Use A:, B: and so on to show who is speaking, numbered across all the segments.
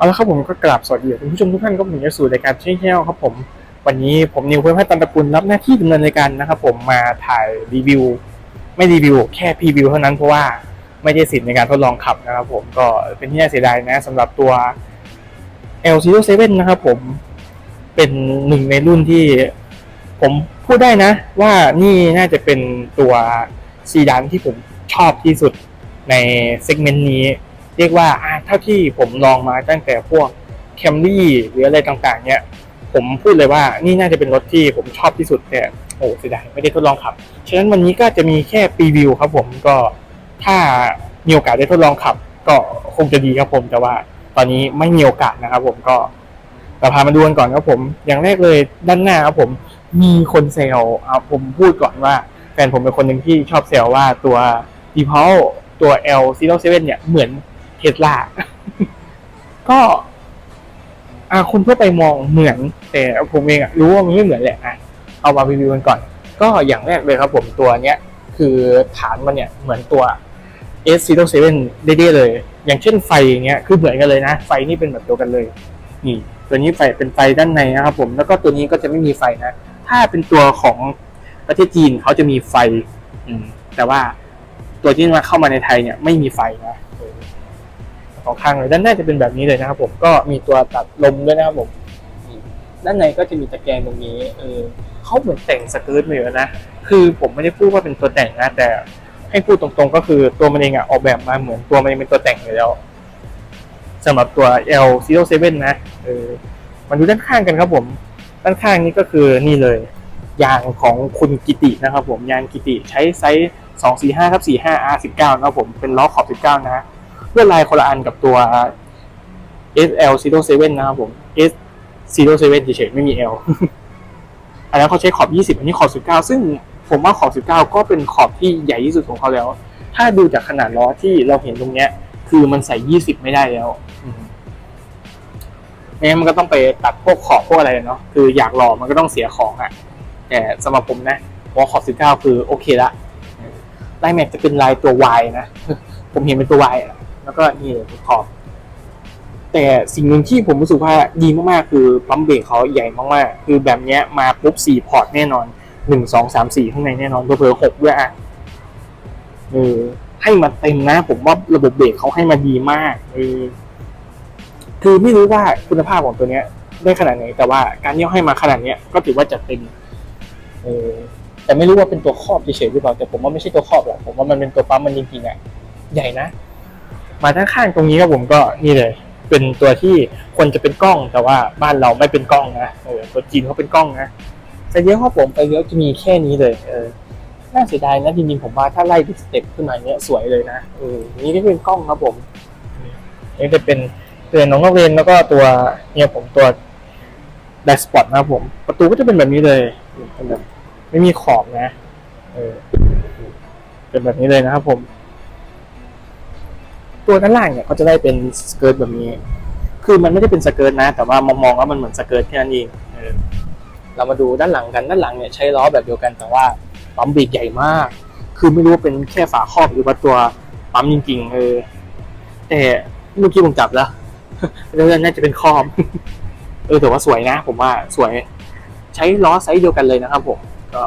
A: เอาละครับผมก็กราบสวัสดีคุณผู้ชมทุกท่านก็ผมจะสู่รายการเชี่ยวครับผมวันนี้ผมนิวเพื่อนพัฒน์ตันตระกุลรับหน้าที่ดำเนินรายการนะครับผมมาถ่ายรีวิว ไม่รีวิว แค่พรีวิวเท่านั้นเพราะว่าไม่ได้สิทธิ์ในการทดลองขับนะครับผมก็เป็นที่น่าเสียดายนะสำหรับตัว L07 นะครับผมเป็นหนึ่งในรุ่นที่ ผมพูดได้นะ ว่านี่น่าจะเป็นตัวซีดานที่ผมชอบที่สุดในเซกเมนต์นี้ เรียกว่าอ่าเท่าที่ผมลองมาตั้งแต่พวกแคมรี่หรืออะไรต่างๆ เนี่ยผมพูดเลยว่านี่น่าจะเป็นรถที่ผมชอบที่สุดแต่โอ้เสียดายไม่ได้ทดลองขับ ฉะนั้นวันนี้ก็จะมีแค่รีวิวครับผมก็ถ้ามีโอกาสได้ทดลองขับ ก็คงจะดีครับผมแต่ว่าตอนนี้ไม่มีโอกาสนะครับผมก็เราพามาดูกันก่อนครับผม อย่างแรกเลยด้านหน้าครับผมมีคนเซลเอาผมพูดก่อนว่า แฟนผมเป็นคนหนึ่งที่ชอบเซลว่าตัว d e p a u l ตัว L07 เนี่ยเหมือน เทสลา ก็อาคนทั่วไปมองเหมือน แต่ผมเองอะรู้ว่ามันไม่เหมือนแหละอะเอามารีวิวกันก่อน ก็อย่างแรกเลยครับผมตัวเนี้ย คือฐานมันเนี่ยเหมือนตัว S07 ได้ๆเลย อย่างเช่นไฟอย่างเงี้ยคือเหมือนกันเลยนะ ไฟนี่เป็นแบบเดียวกันเลย นี่ ตัวนี้ไฟเป็นไฟด้านในนะครับผมแล้วก็ตัวนี้ก็จะไม่มีไฟนะ ถ้าเป็นตัวของประเทศจีนเขาจะมีไฟ อืมแต่ว่าตัวที่มาเข้ามาในไทยเนี่ยไม่มีไฟนะ เออสองข้างเลยด้านหน้าจะเป็นแบบนี้เลยนะครับผมก็มีตัวตัดลมด้วยนะครับผมด้านในก็จะมีตะแกรงตรงนี้เออเขาเหมือนแต่งสเกิร์ตมาอยู่แล้วนะคือผมไม่ได้พูดว่าเป็นตัวแต่งนะแต่ให้พูดตรงๆ ก็คือตัวมันเองอะออกแบบมาเหมือนตัวมันเองเป็นตัวแต่งอยู่แล้วสำหรับตัว L07 นะเออมาดูด้านข้างกันครับผม ด้านข้างนี้ก็คือนี่เลย ยางของคุณกิตินะครับผมยางกิติใช้ไซส์245ทับ45 R19 นะครับผมเป็นล้อขอบ 19 นะ เพื่อลายคนละอันกับตัว SL07 นะครับผม S07 เฉยๆไม่มี L อันนั้นเขาใช้ขอบ 20 อันนี้ขอบ 19 ซึ่งผมว่าขอบ 19 ก็เป็นขอบที่ใหญ่ที่สุดของเขาแล้ว ถ้าดูจากขนาดล้อที่เราเห็นตรงเนี้ย คือมันใส่ 20 ไม่ได้แล้วไม่งั้นมันก็ต้องไปตัดพวกขอบพวกอะไรเนาะ คืออยากหล่อมันก็ต้องเสียของอะ่ะแต่สำหรับผมนะพอขอบ 19 คือโอเคละลายแม็กจะเป็นลายตัว Y นะ ผมเห็นเป็นตัว Y อะ แล้วก็นี่เลยขอบแต่สิ่งหนึ่งที่ผมรู้สึกว่าดีมากๆ คือปั๊มเบรกเขาใหญ่มากๆ คือแบบเนี้ยมาปุ๊บสี่พอร์ตแน่นอนหนึ่งสองสามสี่ข้างในแน่นอนเผื่อๆหกด้วยอะเออให้มาเต็มนะ ผมว่าระบบเบรกเขาให้มาดีมากเออคือไม่รู้ว่าคุณภาพของตัวเนี้ย ได้ขนาดไหน แต่ว่าการที่ให้มาขนาดเนี้ยก็ถือว่าจัดเต็มเออแต่ไม่รู้ว่าเป็นตัวครอบเฉยๆหรือเปล่าแต่ผมว่าไม่ใช่ตัวครอบหรอกผมว่ามันเป็นตัวปั๊มมันจริงๆอะใหญ่นะ มาด้านข้างตรงนี้ครับผมก็นี่เลย เป็นตัวที่ควรจะเป็นกล้อง แต่ว่าบ้านเราไม่เป็นกล้องนะเออตัวจีนเขาเป็นกล้องนะไฟเลี้ยวครับผมไฟเลี้ยวจะมีแค่นี้เลย เออน่าเสียดายนะจริงๆผมว่าถ้าไล่ดิสเต็ปขึ้นมาเนี้ยสวยเลยนะเออนี่ก็เป็นกล้องครับผมนี่จะเป็นเตือนน้องนักเรียนแล้วก็ตัวเนี่ยผมตัวแดชสปอตนะครับผม ประตูก็จะเป็นแบบนี้เลยเป็นแบบไม่มีขอบนะ เออ เป็นแบบนี้เลยนะครับผม ตัวด้านล่างเนี่ยเขาจะได้เป็นสเกิร์ตแบบนี้ คือมันไม่ได้เป็นสเกิร์ตนะ แต่ว่ามองมองว่ามันเหมือนสเกิร์ตแค่นั้นเองเออเรามาดูด้านหลังกันด้านหลังเนี่ยใช้ล้อแบบเดียวกันแต่ว่าปั๊มเบรกใหญ่มาก คือไม่รู้ว่าเป็นแค่ฝาครอบหรือว่าตัวปั๊มจริงๆเออแต่เมื่อกี้ผมจับแล้วแล้วน่าจะเป็นครอบ เออแต่ว่าสวยนะ ผมว่าสวย ใช้ล้อไซส์เดียวกันเลยนะครับผมก็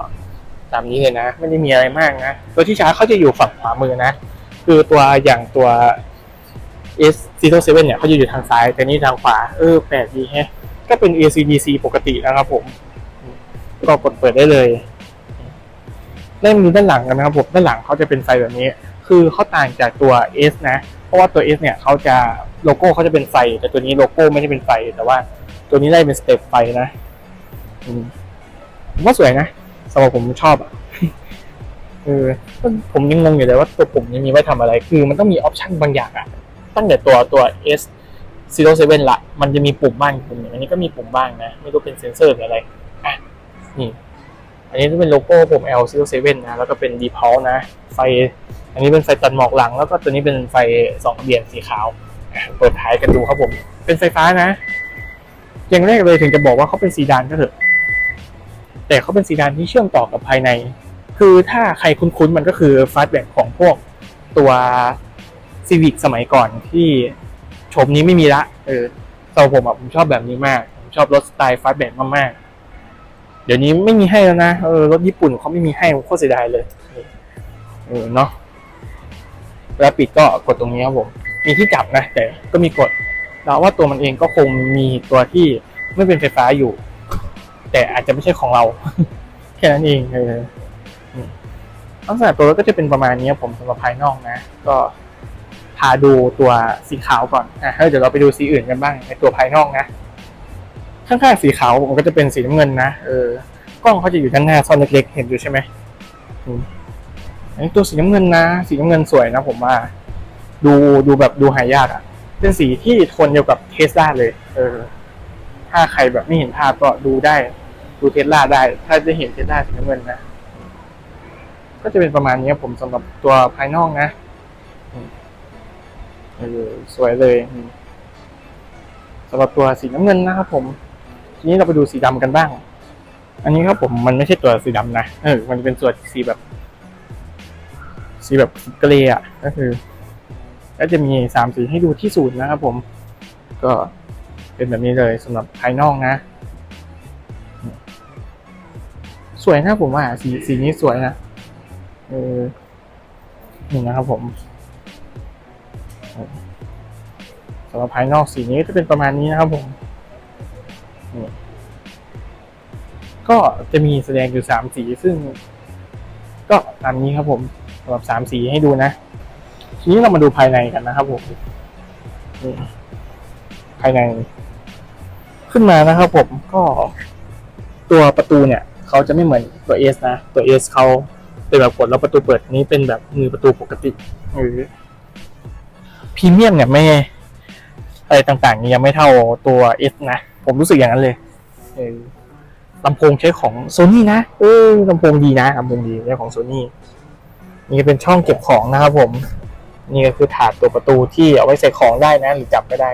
A: ตามนี้เลยนะ ไม่ได้มีอะไรมากนะ ตัวที่ชาร์จเขาจะอยู่ฝั่งขวามือนะ คือตัวอย่างตัว S 0 7เนี่ยเขาจะอยู่ทางซ้าย แต่นี่ทางขวา เออแปลกดีแฮะ ก็เป็น ACDC ปกตินะครับผม ก็กดเปิดได้เลยเล่มนี้ด้านหลังกันนะครับผมด้านหลังเขาจะเป็นไฟแบบนี้ คือเขาต่างจากตัว S นะ เพราะว่าตัว S เนี่ยเขาจะโลโก้เขาจะเป็นไฟ แต่ตัวนี้โลโก้ไม่ได้เป็นไฟ แต่ว่าตัวนี้ได้เป็นสเต็ปไฟนะผมว่าสวยนะสำหรับผมชอบอะ เออผมยังงงอยู่เลยว่าตัวปุ่มนี้มีไว้ทำอะไร คือมันต้องมีออปชันบางอย่างอะตั้งแต่ตัวตัว S 07ละมันจะมีปุ่มบ้างปุ่มอันนี้ก็มีปุ่มบ้างนะ ไม่รู้เป็นเซนเซอร์หรืออะไรอะนี่ อันนี้จะเป็นโลโก้ปุ่ม L07 นะแล้วก็เป็น d e p a u l นะ ไฟ อันนี้เป็นไฟตัดหมอกหลัง แล้วก็ตัวนี้เป็นไฟสองเบียนสีขาวเปิดท้ายกันดูครับผม เป็นไฟฟ้านะ อย่างแรกเลยถึงจะบอกว่าเขาเป็นซีดานก็เถอะ แต่เขาเป็นซีดานที่เชื่อมต่อกับภายใน คือถ้าใครคุ้นๆ มันก็คือฟาสแบ็กของพวกตัวซีวิกสมัยก่อนที่โฉมนี้ไม่มีละ เออสำหรับผมอะผมชอบแบบนี้มาก ผมชอบรถสไตล์ฟาสแบกมากๆ เดี๋ยวนี้ไม่มีให้แล้วนะ เออรถญี่ปุ่นเขาไม่มีให้ผมโคตรเสียดายเลยเออเนาะเวลาปิดก็กดตรงนี้ครับผม มีที่จับนะ แต่ก็มีกดเราว่าตัวมันเองก็คงมีตัวที่ไม่เป็นไฟฟ้าอยู่ แต่อาจจะไม่ใช่ของเรา แค่นั้นเองเออ ลักษณะตัวรถก็จะเป็นประมาณนี้ผมสำหรับภายนอกนะ ก็พาดูตัวสีขาวก่อนอะแล้วเดี๋ยวเราไปดูสีอื่นกันบ้างในตัวภายนอกนะข้างๆสีขาวผมก็จะเป็นสีน้ำเงินนะเออกล้องเขาจะอยู่ด้านหน้าซ่อนเล็กๆเห็นอยู่ใช่ไหมอืมอันนี้ตัวสีน้ำเงินนะ สีน้ำเงินสวยนะผมว่า ดูดูแบบดูหายากอะ่ะ เป็นสีที่ทนเดียวกับเทสลาเลย เออ ถ้าใครแบบไม่เห็นภาพก็ดูได้ ดูเทสลาได้ ถ้าจะเห็นเทสลาสีน้ำเงินนะ ก็จะเป็นประมาณนี้ครับผมสำหรับตัวภายนอกนะสวยเลยสำหรับตัวสีน้ำเงินนะครับผม ทีนี้เราไปดูสีดำกันบ้าง อันนี้ครับผมมันไม่ใช่ตัวสีดำนะเออมันเป็นส่วนสีแบบ สีแบบเกรย์อะก็คือก็จะมีสามสีให้ดูที่ศูนย์นะครับผม ก็เป็นแบบนี้เลยสำหรับภายนอกนะ สวยนะผมว่าสีสีนี้สวยนะ เออนี่นะครับผมสำหรับภายนอกสีนี้จะเป็นประมาณนี้นะครับผมนี่ก็จะมีแสดงอยู่สามสีซึ่ง ก็ตามนี้ครับผมสำหรับสามสีให้ดูนะ ทีนี้เรามาดูภายในกันนะครับผมภายใน ขึ้นมานะครับผมก็ตัวประตูเนี่ย เขาจะไม่เหมือนตัว S นะ ตัว S เขา เป็นแบบกดแล้วประตูเปิดนี้เป็นแบบมือประตูปกติหรือพรีเมียมเนี่ยไม่อะไรต่างๆนี่ยังไม่เท่าตัว S นะ ผมรู้สึกอย่างนั้นเลยเออลำโพงใช้ของโซนี่นะเออลำโพงดีนะลำโพงดีใช้ของโซนี่นี่ก็เป็นช่องเก็บของนะครับผม นี่ก็คือถาดตัวประตูที่เอาไว้ใส่ของได้นะ หรือจับก็ได้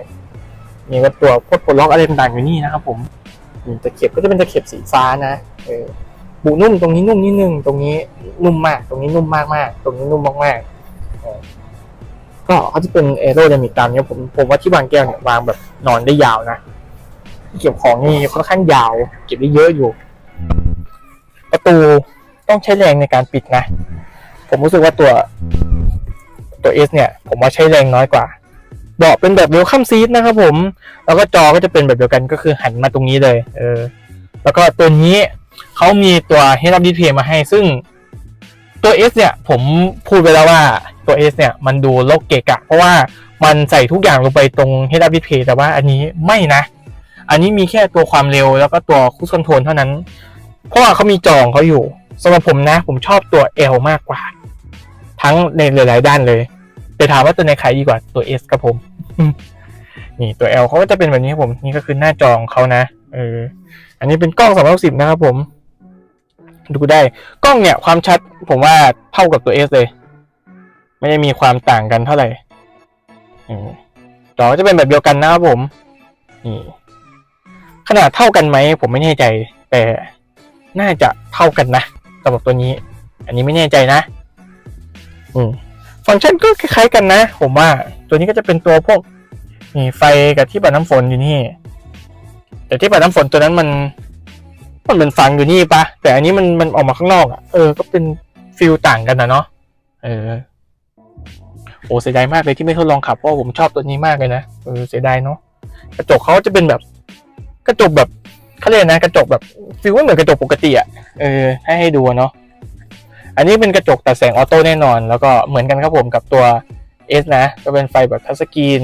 A: นี่ก็ตัวพวกปลดล็อกอะไรต่างๆอยู่นี่นะครับผมนี่ตะเข็บก็จะเป็นตะเข็บสีฟ้านะเออ บุนุ่มตรงนี้นุ่มนิดนึงตรงนี้นุ่มมาก ตรงนี้นุ่มมากมากตรงนี้นุ่มมากๆเออก็เขาจะเป็นเอโรไดมิกตามเนี้ยผมผมว่าที่วางแก้วเนี่ยวางแบบนอนได้ยาวนะเก็บของนี่ค่อนข้างยาว เก็บได้เยอะอยู่ ประตูต้องใช้แรงในการปิดนะ ผมรู้สึกว่าตัวตัว S เนี่ย ผมว่าใช้แรงน้อยกว่าเบาะเป็นแบบเวลคัมซีทนะครับผม แล้วก็จอก็จะเป็นแบบเดียวกันก็คือหันมาตรงนี้เลย เออ แล้วก็ตัวนี้ เขามีตัว Head Up Display มาให้ซึ่งตัว S เนี่ยผมพูดไปแล้วว่าตัว S เนี่ยมันดูโลกเกะกะ เพราะว่ามันใส่ทุกอย่างลงไปตรง Head Up Display แต่ว่าอันนี้ไม่นะ อันนี้มีแค่ตัวความเร็วแล้วก็ตัวคู c คอนโทรลเท่านั้น เพราะว่าเขามีจองเขาอยู่สำหรับผมนะ ผมชอบตัว L มากกว่า ทั้งในหลาย ๆ ด้านเลย แต่ถามว่าตัวไหนขายดีกว่าตัว S ครับผม นี่ตัว L เขาก็จะเป็นแบบนี้ครับผม นี่ก็คือหน้าจองเขานะ เออ อันนี้เป็นกล้อง360นะครับผม ดูได้กล้องเนี่ยความชัดผมว่าเท่ากับตัว S เลย ไม่ได้มีความต่างกันเท่าไหร่จอจะเป็นแบบเดียวกันนะครับผมนี่ขนาดเท่ากันไหมผมไม่แน่ใจ แต่น่าจะเท่ากันนะสำหรับตัวนี้ อันนี้ไม่แน่ใจนะอืมฟังก์ชันก็คล้ายๆกันนะ ผมว่า ตัวนี้ก็จะเป็นตัวพวกนี่ไฟกับที่ปัดน้ำฝนอยู่นี่ แต่ที่ปัดน้ำฝนตัวนั้นมัน มันเหมือนฝังอยู่นี่ปะแต่อันนี้มันมันออกมาข้างนอกอะเออก็เป็นฟิลต่างกันนะเนาะเออโอ้เสียดายมากเลยที่ไม่ทดลองขับเพราะผมชอบตัวนี้มากเลยนะเออเสียดายเนาะกระจกเขาจะเป็นแบบ กระจกแบบเขาเรียกนะกระจกแบบฟิลไม่เหมือนกระจกปกติอะเออให้ให้ดูเนาะอันนี้เป็นกระจกตัดแสงออโต้แน่นอน แล้วก็เหมือนกันครับผมกับตัว S นะ ก็เป็นไฟแบบทัชสกรีน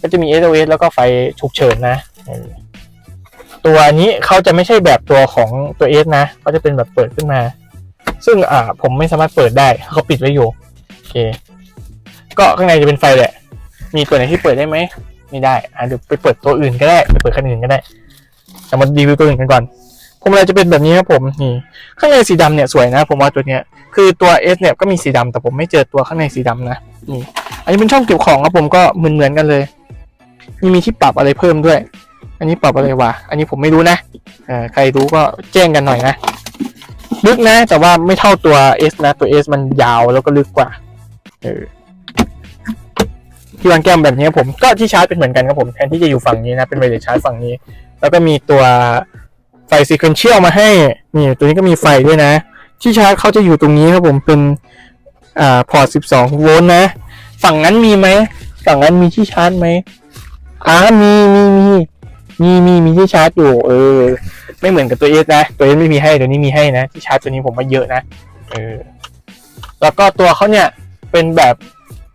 A: ก็จะมี SOS แล้วก็ไฟฉุกเฉินนะ ตัวนี้เขาจะไม่ใช่แบบตัวของตัว S นะเขาจะเป็นแบบเปิดขึ้นมา ซึ่งอ่าผมไม่สามารถเปิดได้เขาปิดไว้อยู่โอเค ก็ข้างในจะเป็นไฟแหละ มีตัวไหนที่เปิดได้ไหมไม่ได้อ่าเดี๋ยวไปเปิดตัวอื่นก็ได้ไปเปิดคันอื่นก็ได้แต่มารีวิวตัวอื่นกันก่อนพวงมาลัยจะเป็นแบบนี้ครับผมนี่ข้างในสีดำเนี่ยสวยนะ ผมว่าตัวเนี้ยคือตัว S เนี่ยก็มีสีดำแต่ผมไม่เจอตัวข้างในสีดำนะนี่อันนี้เป็นช่องเก็บของครับผมก็เหมือนเหมือนกันเลยมีมีที่ปรับอะไรเพิ่มด้วย อันนี้ปรับอะไรวะ อันนี้ผมไม่รู้นะเออใครรู้ก็แจ้งกันหน่อยนะ ลึกนะ แต่ว่าไม่เท่าตัว S นะ ตัว S มันยาวแล้วก็ลึกกว่า เออ ที่วางแก้มแบบนี้ผม ก็ที่ชาร์จเป็นเหมือนกันครับผม แทนที่จะอยู่ฝั่งนี้นะ เป็นไวเลสชาร์จฝั่งนี้ แล้วก็มีตัวไฟซีเควนเชียลมาให้ นี่ ตัวนี้ก็มีไฟด้วยนะ ที่ชาร์จเขาจะอยู่ตรงนี้ครับผม เป็นอ่าพอร์ต 12 โวลต์นะ ฝั่งนั้นมีไหม ฝั่งนั้นมีที่ชาร์จไหมอ่ามี มี มี มีมีมีที่ชาร์จอยู่ เออ ไม่เหมือนกับตัวเอสนะ ตัวเอสไม่มีให้ตัวนี้มีให้นะ ที่ชาร์จตัวนี้ผมว่าเยอะนะ เออ แล้วก็ตัวเขาเนี่ยเป็นแบบ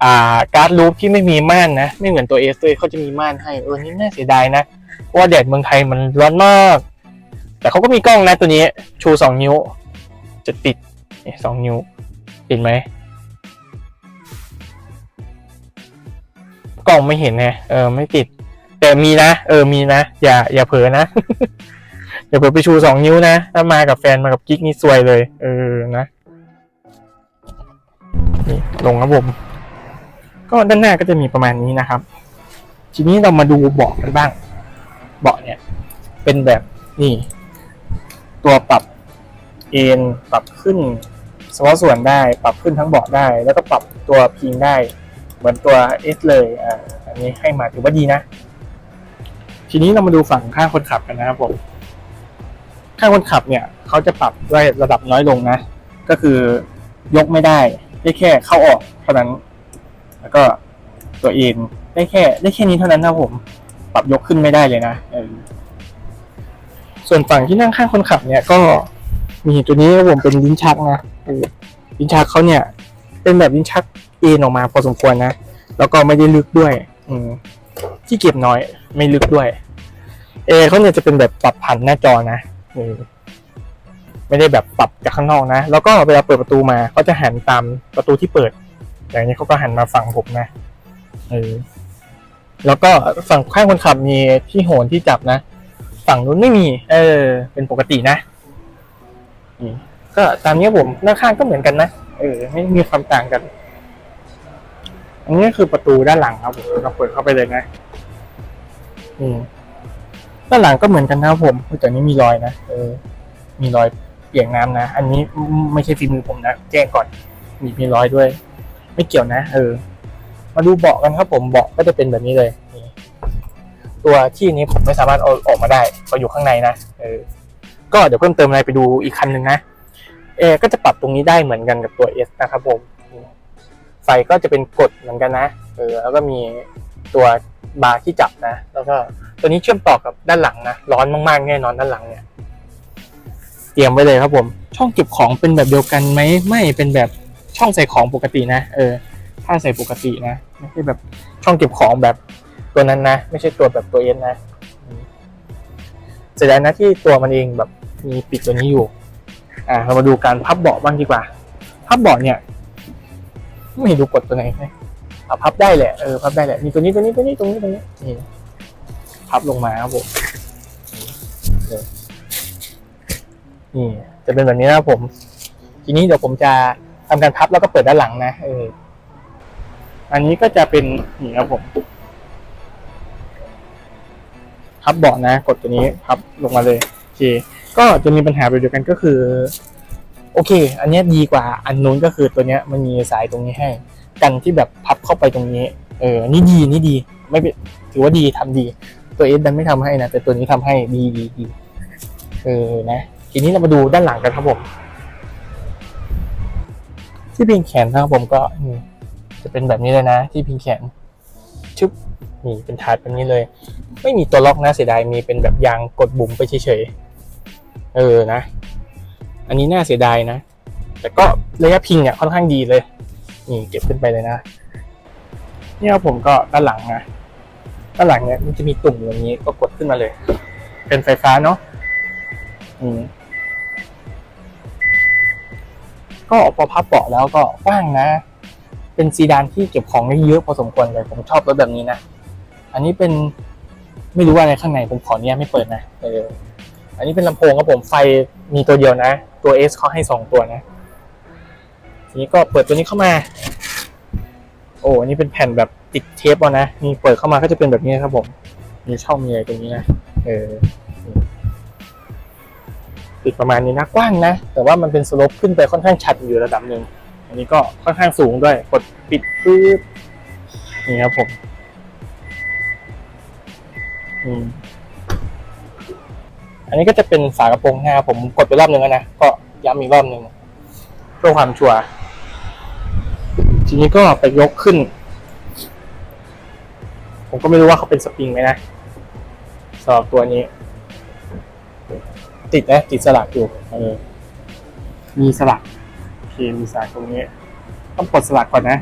A: อ่าการ์ดลูปที่ไม่มีม่านนะ ไม่เหมือนตัวเอสเลยเขาจะมีม่านให้ เออ นี่น่าเสียดายนะ เพราะว่าแดดเมืองไทยมันร้อนมาก แต่เขาก็มีกล้องนะตัวนี้ ชูสองนิ้ว จะติดนี่สองนิ้ว ติดไหมกล้องไม่เห็นไงเออ ไม่ติด แต่มีนะ เออมีนะ อย่า อย่าเผลอนะ อย่าเผลอไปชูสองนิ้วนะ ถ้ามากับแฟนมากับกิ๊กนี่ซวยเลย เออนะ นี่ลงครับผม ก็ด้านหน้าก็จะมีประมาณนี้นะครับ ทีนี้เรามาดูเบาะกันบ้าง เบาะเนี่ย เป็นแบบนี่ ตัวปรับเอนปรับขึ้นสมอส่วนได้ปรับขึ้นทั้งเบาะได้ แล้วก็ปรับตัวพิงได้ เหมือนตัว S เลยอ่าอันนี้ให้มาถือว่าดีนะ ทีนี้เรามาดูฝั่งข้างคนขับกันนะครับผมข้างคนขับเนี่ยเขาจะปรับด้วยระดับน้อยลงนะ ก็คือยกไม่ได้ ได้แค่เข้าออกเท่านั้น แล้วก็ตัวเองได้แค่ ได้แค่นี้เท่านั้นนะผม ปรับยกขึ้นไม่ได้เลยนะส่วนฝั่งที่นั่งข้างคนขับเนี่ยก็มีตัวนี้รับผมเป็นลิ้นชักนะลิ้นชักเขาเนี่ย เป็นแบบลิ้นชักเอ็นออกมาพอสมควรนะ แล้วก็ไม่ได้ลึกด้วย อืม ที่เก็บน้อยไม่ลึกด้วย เอเขาเนี่ยจะเป็นแบบปรับผันหน้าจอนะไม่ได้แบบปรับจากข้างนอกนะ แล้วก็เวลาเปิดประตูมาก็จะหันตามประตูที่เปิดอย่างนี้เขาก็หันมาฝั่งผมนะเออแล้วก็ฝั่งข้างคนขับมีที่โหนที่จับนะ ฝั่งนู้นไม่มี เออ เป็นปกตินะก็ตามนี้ผมหน้าข้างก็เหมือนกันนะเออ ไม่มีความต่างกัน อันนี้คือประตูด้านหลังครับผมเราเปิดเข้าไปเลยนะ อืมด้านหลังก็เหมือนกันนะครับผมแต่นี้มีรอยนะเออ มีรอยเปียกน้ำนะ อันนี้ไม่ใช่ฝีมือผมนะ แจ้งก่อน มีมีรอยด้วย ไม่เกี่ยวนะ เออ มาดูเบาะกันครับผม เบาะก็จะเป็นแบบนี้เลย ตัวที่นี้ผมไม่สามารถเอาออกมาได้เพราอยู่ข้างในนะ เออ ก็เดี๋ยวเพิ่มเติมอะไรไปดูอีกคันหนึ่งนะเออก็จะปรับตรงนี้ได้เหมือนกันกับตัว S นะครับผม ไฟก็จะเป็นกดเหมือนกันนะ เออ แล้วก็มีตัว บาร์ที่จับนะ แล้วก็ตัวนี้เชื่อมต่อกับด้านหลังนะร้อนมากๆแน่นอนด้านหลังเนี่ย เตรียมไว้เลยครับผม ช่องเก็บของเป็นแบบเดียวกันไหมไม่เป็นแบบช่องใส่ของปกตินะ เออ ถ้าใส่ปกตินะไม่ใช่แบบช่องเก็บของแบบตัวนั้นนะ ไม่ใช่ตัวแบบตัวเอ็นนะอืมเสร็จแล้วนะที่ตัวมันเองแบบมีปิดตัวนี้อยู่ อ่าเรามาดูการพับเบาะบ้างดีกว่า พับเบาะเนี่ย ไม่รู้กดตัวไหนไหมเอา พับได้แหละเออพับได้แหละมีตัวนี้ตัวนี้ตัวนี้ตรงนี้ตรงนี้นี่พับลงมาครับผมเออนี่จะเป็นแบบนี้นะผม ทีนี้เดี๋ยวผมจะทำการพับแล้วก็เปิดด้านหลังนะเอออันนี้ก็จะเป็นนี่ครับผมพับเบาะนะ กดตัวนี้พับลงมาเลยโอเค ก็จะมีปัญหาแบบเดียวกันก็คือ โอเค อันนี้ดีกว่าอันนู้นก็คือตัวเนี้ยมันมีสายตรงนี้ให้ กันที่แบบพับเข้าไปตรงนี้ เออ นี่ดีนี่ดี ไม่เป็นถือว่าดีทำดี ตัวเอสดันไม่ทำให้นะ แต่ตัวนี้ทำให้ดีดีดีเออนะ ทีนี้เรามาดูด้านหลังกันครับผม ที่พิงแขนนะครับผมก็จะเป็นแบบนี้เลยนะ ที่พิงแขนชึบนี่เป็นถาดแบบนี้เลย ไม่มีตัวล็อกนะเสียดายมีเป็นแบบยางกดบุ๋มไปเฉยๆเออนะ อันนี้น่าเสียดายนะ แต่ก็ระยะพิงเนี่ยค่อนข้างดีเลย นี่เก็บขึ้นไปเลยนะเนี่ยครับผมก็ด้านหลังนะด้านหลังเนี่ยมันจะมีตุ่มอย่างนี้ก็กดขึ้นมาเลย เป็นไฟฟ้าเนาะอืมก็พอพับเบาะแล้วก็กว้างนะ เป็นซีดานที่เก็บของได้เยอะพอสมควรเลย ผมชอบรถแบบนี้นะ อันนี้เป็นไม่รู้ว่าอะไรข้างในผมขออนุญาตไม่เปิดนะเอออันนี้เป็นลำโพงครับผมไฟมีตัวเดียวนะ ตัว S เขาให้สองตัวนะ ทีนี้ก็เปิดตัวนี้เข้ามา โอ้อันนี้เป็นแผ่นแบบติดเทปเอานะนี่เปิดเข้ามาก็จะเป็นแบบนี้ครับผมมีช่องมีอะไรตรงนี้นะเออติดประมาณนี้นะกว้างนะ แต่ว่ามันเป็นสโลปขึ้นไปค่อนข้างชัดอยู่ระดับหนึ่งอันนี้ก็ค่อนข้างสูงด้วยกดปิดปึ๊บนี่ครับผมอืมอันนี้ก็จะเป็นฝากระโปรงหน้าผมกดไปรอบหนึ่งแล้วนะ ก็ย้ำอีกรอบหนึ่งเพื่อความชัวร์ ทีนี้ก็ไปยกขึ้น ผมก็ไม่รู้ว่าเขาเป็นสปริงไหมนะสำหรับตัวนี้ ติดนะติดสลักอยู่เออมีสลักโอเคมีสลักตรงนี้ ต้องกดสลักก่อนนะ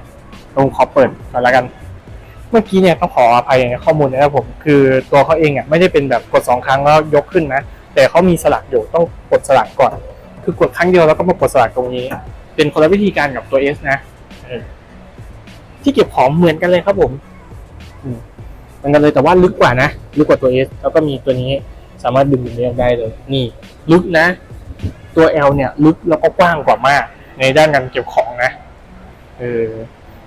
A: ตรงขอเปิดก่อนแล้วกัน เมื่อกี้เนี่ยต้องขออภัยในข้อมูลนะครับผม คือตัวเขาเองอะไม่ได้เป็นแบบกดสองครั้งแล้วยกขึ้นนะแต่เขามีสลักอยู่ต้องกดสลักก่อน คือกดครั้งเดียวแล้วก็มากดสลักตรงนี้ เป็นคนละวิธีการกับตัว S นะ ที่เก็บของเหมือนกันเลยครับผมมเหมือนกันเลยแต่ว่าลึกกว่านะลึกกว่าตัว S แล้วก็มีตัวนี้สามารถดึงดึงเรียกได้เลย นี่ลึกนะ ตัว L เนี่ยลึกแล้วก็กว้างกว่ามาก ในด้านการเก็บของนะเออ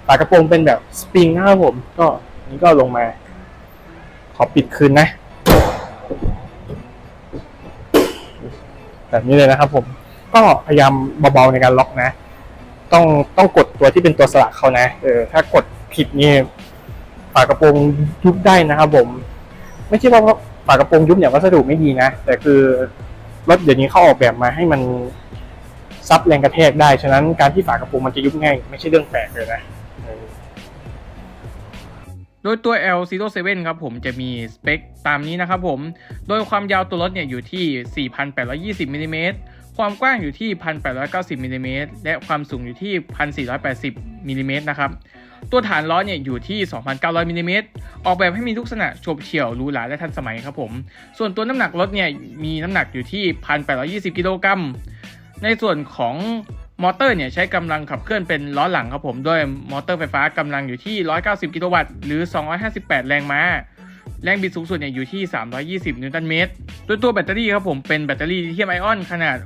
A: ฝากระโปรงเป็นแบบสปริงนะครับผม ก็นี่ก็ลงมา ขอปิดคืนนะ แบบนี้เลยนะครับผม ก็พยายามเบาๆในการล็อกนะ ต้องต้องกดตัวที่เป็นตัวสลักเขานะเออถ้ากดผิดนี่ฝากระโปรงยุบได้นะครับผม ไม่ใช่ว่าฝากระโปรงยุบเนี่ยวัสดุไม่ดีนะ แต่คือรถเดี๋ยวนี้เขาออกแบบมาให้มันซับแรงกระแทกได้ ฉะนั้นการที่ฝากระโปรงมันจะยุบง่าย ไม่ใช่เรื่องแปลกเลยนะ
B: โดยตัว L07 ครับผมจะมีสเปคตามนี้นะครับผม โดยความยาวตัวรถเนี่ยอยู่ที่ 4,820มิลลิเมตร ความกว้างอยู่ที่ 1,890มิลลิเมตรและความสูงอยู่ที่ 1,480มิลลิเมตรนะครับ ตัวฐานล้อเนี่ยอยู่ที่ 2,900มิลลิเมตรออกแบบให้มีทุกษณะโฉบเฉี่ยวหรูหราและทันสมัยครับผม ส่วนตัวน้ำหนักรถเนี่ยมีน้ำหนักอยู่ที่ 1,820 กิโลกรัม ในส่วนของมอเตอร์เนี่ยใช้กำลังขับเคลื่อนเป็นล้อหลังครับผมด้วยมอเตอร์ไฟฟ้ากำลังอยู่ที่ 190 กิโลวัตต์หรือ 258 แรงม้าแรงบิดสูงสุดเนี่ยอยู่ที่ 320 นิวตันเมตร โดยตัวแบตเตอรี่ครับผมเป็นแบตเตอรี่ลิเธียมไอออนขนาด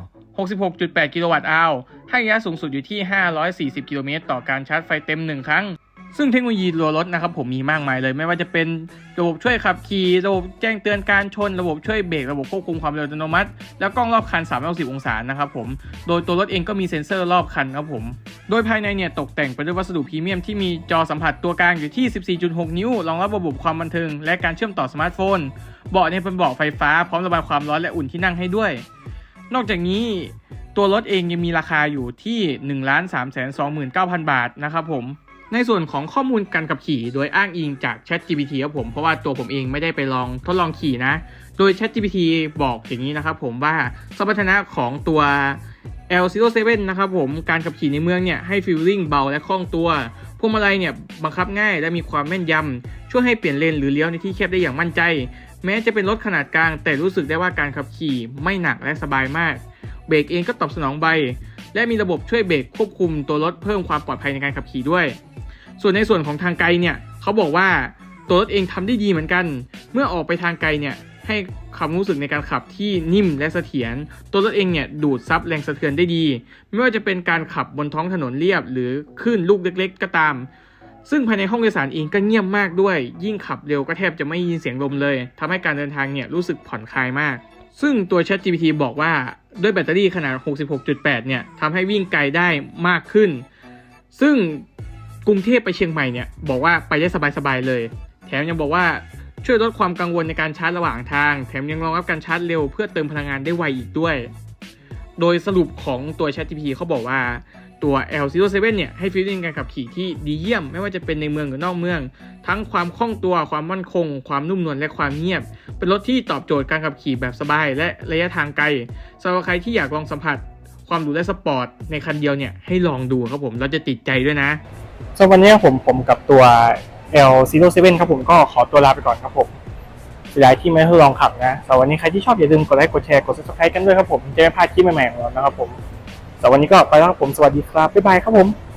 B: 66.8 กิโลวัตต์อาวให้ระยะสูงสุดอยู่ที่ 540 กิโลเมตร ต่อการชาร์จไฟเต็ม 1 ครั้ง ซึ่งเทคโนโลยีตัวรถนะครับผมมีมากมายเลย ไม่ว่าจะเป็นระบบช่วยขับขี่ ระบบแจ้งเตือนการชน ระบบช่วยเบรก ระบบควบคุมความเร็วอัตโนมัติ แล้วกล้องรอบคัน 360 องศานะครับผม โดยตัวรถเองก็มีเซ็นเซอร์รอบคันครับผม โดยภายในเนี่ยตกแต่งไปด้วยวัสดุพรีเมียมที่มีจอสัมผัสตัวกลางอยู่ที่ 14.6 นิ้ว รองรับระบบความบันเทิงและการเชื่อมต่อสมาร์ทโฟน เบาะเนี่ยเป็นเบาะไฟฟ้าพร้อมระบายความร้อนและอุ่นที่นั่งให้ด้วย นอกจากนี้ตัวรถเองยังมีราคาอยู่ที่ 1 3 2 9 0 0 0 บาทนะครับผม ในส่วนของข้อมูลการขับขี่โดยอ้างอิงจาก ChatGPT ครับผม เพราะว่าตัวผมเองไม่ได้ไปลองทดลองขี่นะ โดย ChatGPT บอกอย่างนี้นะครับผมว่าสมรรถนะของตัว L07 นะครับผม การขับขี่ในเมืองเนี่ยให้ฟีลลิ่งเบาและคล่องตัวพวงมาลัยเนี่ยบังคับง่ายและมีความแม่นยำช่วยให้เปลี่ยนเลนหรือเลี้ยวในที่แคบได้อย่างมั่นใจ แม้จะเป็นรถขนาดกลาง แต่รู้สึกได้ว่าการขับขี่ไม่หนักและสบายมาก เบรกเองก็ตอบสนองไวและมีระบบช่วยเบรกควบคุมตัวรถเพิ่มความปลอดภัยในการขับขี่ด้วย ส่วนในส่วนของทางไกลเนี่ยเขาบอกว่าตัวรถเองทำได้ดีเหมือนกัน เมื่อออกไปทางไกลเนี่ยให้ความรู้สึกในการขับที่นิ่มและเสถียร ตัวรถเองเนี่ยดูดซับแรงสะเทือนได้ดี ไม่ว่าจะเป็นการขับบนท้องถนนเรียบหรือคลื่นลูกเล็ก ๆ ก็ตาม ซึ่งภายในห้องโดยสารเองก็เงียบมากด้วย ยิ่งขับเร็วก็แทบจะไม่ยินเสียงลมเลยทำให้การเดินทางเนี่ยรู้สึกผ่อนคลายมาก ซึ่งตัว ChatGPT บอกว่าด้วยแบตเตอรี่ขนาด 66.8 เนี่ยทำให้วิ่งไกลได้มากขึ้น ซึ่งกรุงเทพไปเชียงใหม่เนี่ยบอกว่าไปได้สบายๆเลย แถมยังบอกว่าช่วยลดความกังวลในการชาร์จระหว่างทาง แถมยังรองรับการชาร์จเร็วเพื่อเติมพลังงานได้ไวอีกด้วย โดยสรุปของตัว ChatGPT เขาบอกว่า ตัว L07 เนี่ยให้ฟีลลิ่งการขับขี่ที่ดีเยี่ยม ไม่ว่าจะเป็นในเมืองหรือนอกเมือง ทั้งความคล่องตัวความมั่นคง ความนุ่มนวลและความเงียบ เป็นรถที่ตอบโจทย์การขับขี่แบบสบาย และระยะทางไกลสำหรับใครที่อยากลองสัมผัสความหรูและสปอร์ตในคันเดียวเนี่ยให้ลองดูครับผมเราจะติดใจด้วยนะ
A: สำหรับวันนี้ผมผมกับตัว L07 ครับผมก็ขอตัวลาไปก่อนครับผมเสียดายที่ไม่ได้ทดลองขับนะสำหรับวันนี้ใครที่ชอบอย่าลืมกดไลค์กดแชร์กด subscribe กันด้วยครับผมจะไม่พลาดคลิปใหม่ๆของเรานะครับผม แต่วันนี้ก็ไปแล้วครับผมสวัสดีครับบ๊ายบายครับผม